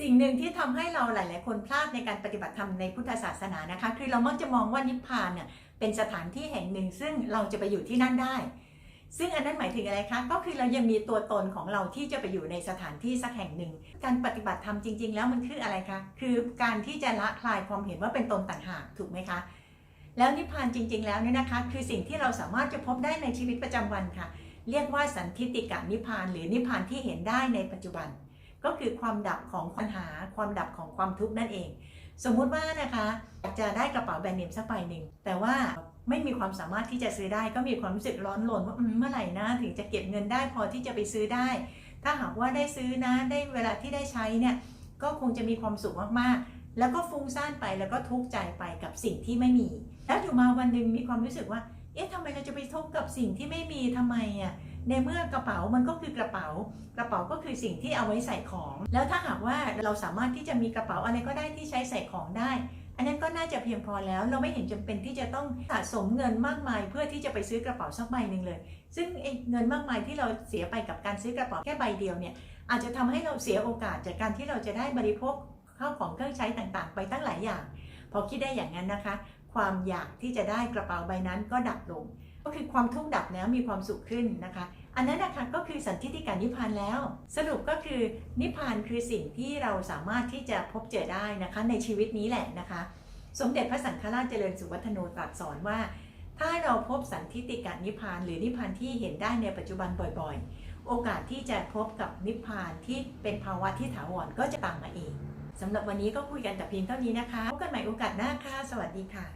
สิ่งหนึ่งที่ทำให้เราหลาย ๆ คนพลาดในการปฏิบัติธรรมในพุทธศาสนานะคะ คือเรามักจะมองว่านิพพานเนี่ยเป็นสถานที่แห่งหนึ่ง ซึ่งเราจะไปอยู่ที่นั่นได้ ซึ่งอันนั้นหมายถึงอะไรคะก็คือเรายังมีตัวตนของเราที่จะไปอยู่ในสถานที่สักแห่งหนึ่ง การปฏิบัติธรรมจริง ๆ แล้วมันคืออะไรคะคือการที่จะละคลายความเห็นว่าเป็นตนต่างหากถูกไหมคะ แล้วนิพพานจริง ๆ แล้วเนี่ยนะคะ คือสิ่งที่เราสามารถจะพบได้ในชีวิตประจำวันค่ะ เรียกว่าสันทิติกานิพพาน หรือนิพพานที่เห็นได้ในปัจจุบัน ก็คือความดับของปัญหาความดับของความทุกข์นั่นเอง สมมุติว่านะคะอยากจะได้กระเป๋าแบรนด์เนมสักใบหนึ่งแต่ว่าไม่มีความสามารถที่จะซื้อได้ก็มีความรู้สึกร้อนรนว่าเมื่อไหร่นะถึงจะเก็บเงินได้พอที่จะไปซื้อได้ ถ้าหากว่าได้ซื้อนะได้เวลาที่ได้ใช้เนี่ยก็คงจะมีความสุขมากๆ แล้วก็ฟุ้งซ่านไปแล้วก็ทุกข์ใจไปกับสิ่งที่ไม่มี แล้วอยู่มาวันหนึ่งมีความรู้สึกว่าเอ๊ะทำไมเราจะไปทุกข์กับสิ่งที่ไม่มีทำไมอะ ในเมื่อกระเป๋ามันก็คือกระเป๋า กระเป๋าก็คือสิ่งที่เอาไว้ใส่ของ แล้วถ้าหากว่าเราสามารถที่จะมีกระเป๋าอะไรก็ได้ที่ใช้ใส่ของได้ อันนั้นก็น่าจะเพียงพอแล้ว เราไม่เห็นจำเป็นที่จะต้องสะสมเงินมากมาย เพื่อที่จะไปซื้อกระเป๋าสักใบหนึ่งเลย ซึ่งเงินมากมายที่เราเสียไปกับการซื้อกระเป๋าแค่ใบเดียวเนี่ยอาจจะทำให้เราเสียโอกาสจากการที่เราจะได้บริโภคข้าวของเครื่องใช้ต่างๆ ไปตั้งหลายอย่าง พอคิดได้อย่างนั้นนะคะ ความอยากที่จะได้กระเป๋าใบนั้นก็ดับลง ก็คือความทุกข์ดับแล้วมีความสุขขึ้นนะคะ อันนั้นนะคะก็คือสันทิฏฐิการนิพพานแล้ว สรุปก็คือนิพพานคือสิ่งที่เราสามารถที่จะพบเจอได้นะคะในชีวิตนี้แหละนะคะ สมเด็จพระสังฆราชเจริญสุวัฒโนตรัสสอนว่า ถ้าเราพบสันทิฏฐิการนิพพานหรือนิพพานที่เห็นได้ในปัจจุบันบ่อยๆ โอกาสที่จะพบกับนิพพานที่เป็นภาวะที่ถาวรก็จะตามมาเองสำหรับวันนี้ก็คุยกันแต่เพียงเท่านี้นะคะพบกันใหม่โอกาสหน้าค่ะ สวัสดีค่ะ